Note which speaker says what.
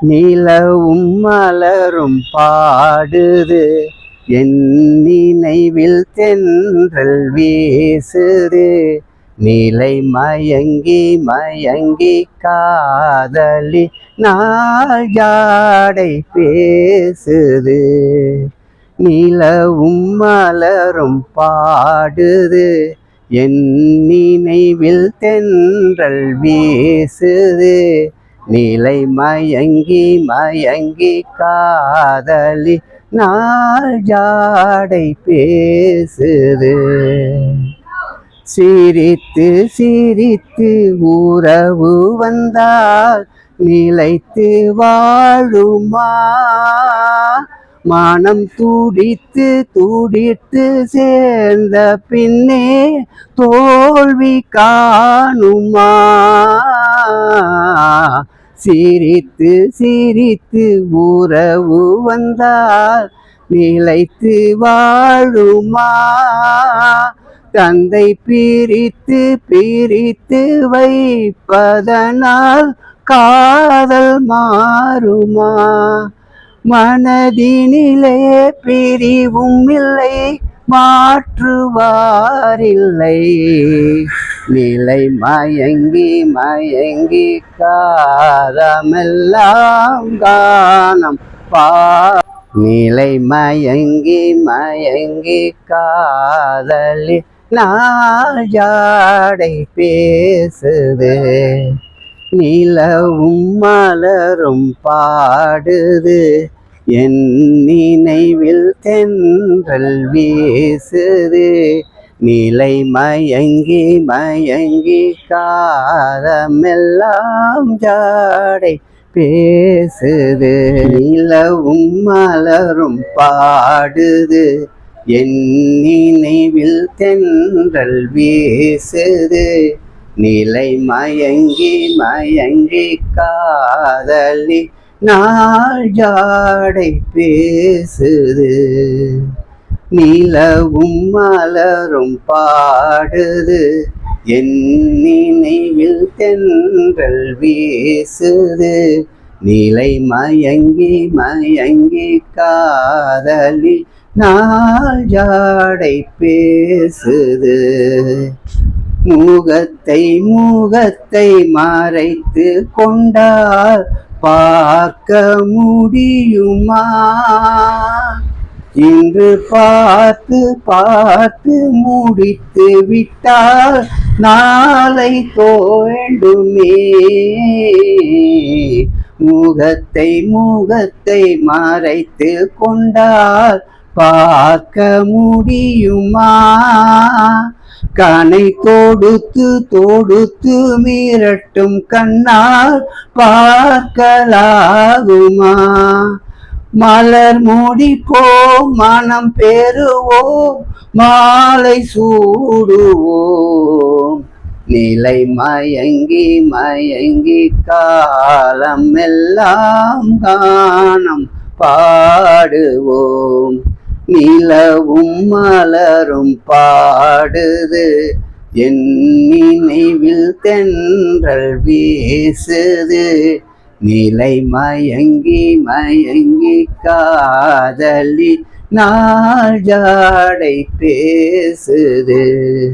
Speaker 1: நிலவும் மலரும் பாடுது. என் நினைவில் தென்றல் வீசுது. நிலை மயங்கி மயங்கி காதலி நாள் ஜாடை பேசுது. நிலவும் மலரும் பாடுது. என் நினைவில் தென்றல் வீசுது. நிலை மயங்கி மயங்கி காதலி நாள் ஜாடை பேசுது. சிரித்து சிரித்து உறவு வந்தால் நிலைத்து வாழுமா? மானம் துடித்து துடித்து சேர்ந்த பின்னே தோல்வி காணுமா? சிரித்து சிரித்து உறவு வந்தால் நிலைத்து வாழுமா? தந்தை பிரித்து பிரித்து வைப்பதனால் காதல் மாறுமா? மனதினிலே பிரிவும் இல்லை மாற்றுவாரில்லை. நிலை மயங்கி மயங்கி காதமெல்லாம் காணம். பா நிலை மயங்கி மயங்கி காதலி நாள் ஜாடை பேசுது நிலவும் மலரும் பாடுது. என் நினைவில் தென்றல் வீசுது. நிலை மயங்கி மயங்கி காலமெல்லாம் ஜாடை பேசுது. நிலவும் மலரும் பாடுது. என் நினைவில் தென்றல் வீசுது. நிலை மயங்கி மயங்கி காதலி நாள் ஜாடை பேசுது. நிலவும் மலரும் பாடுது. என் நினைவில் தென்றல் வீசுது. நிலை மயங்கி மயங்கி காதலி நாள் ஜாடை பேசுது. முகத்தை முகத்தை மறைத்து கொண்டால் பார்க்க முடியுமா? இன்று பார்த்து பார்த்து முடித்து விட்டால் நாளை தோண்டுமே முகத்தை முகத்தை மறைத்து கொண்டால் பார்க்க முடியுமா? கனை தோடுத்து தோடுத்து மீறட்டும் கண்ணால் பார்க்கலாகுமா? மலர் மூடிப்போம் மனம் பெறுவோம் மாலை சூடுவோம். நிலை மயங்கி மயங்கி காலம் எல்லாம் காணம் பாடுவோம். நிலவும் மலரும் பாடுது. என் நினைவில் தென்றல் வீசுது. நிலை மயங்கி மயங்கி காதலி நாள் ஜாடை பேசுது.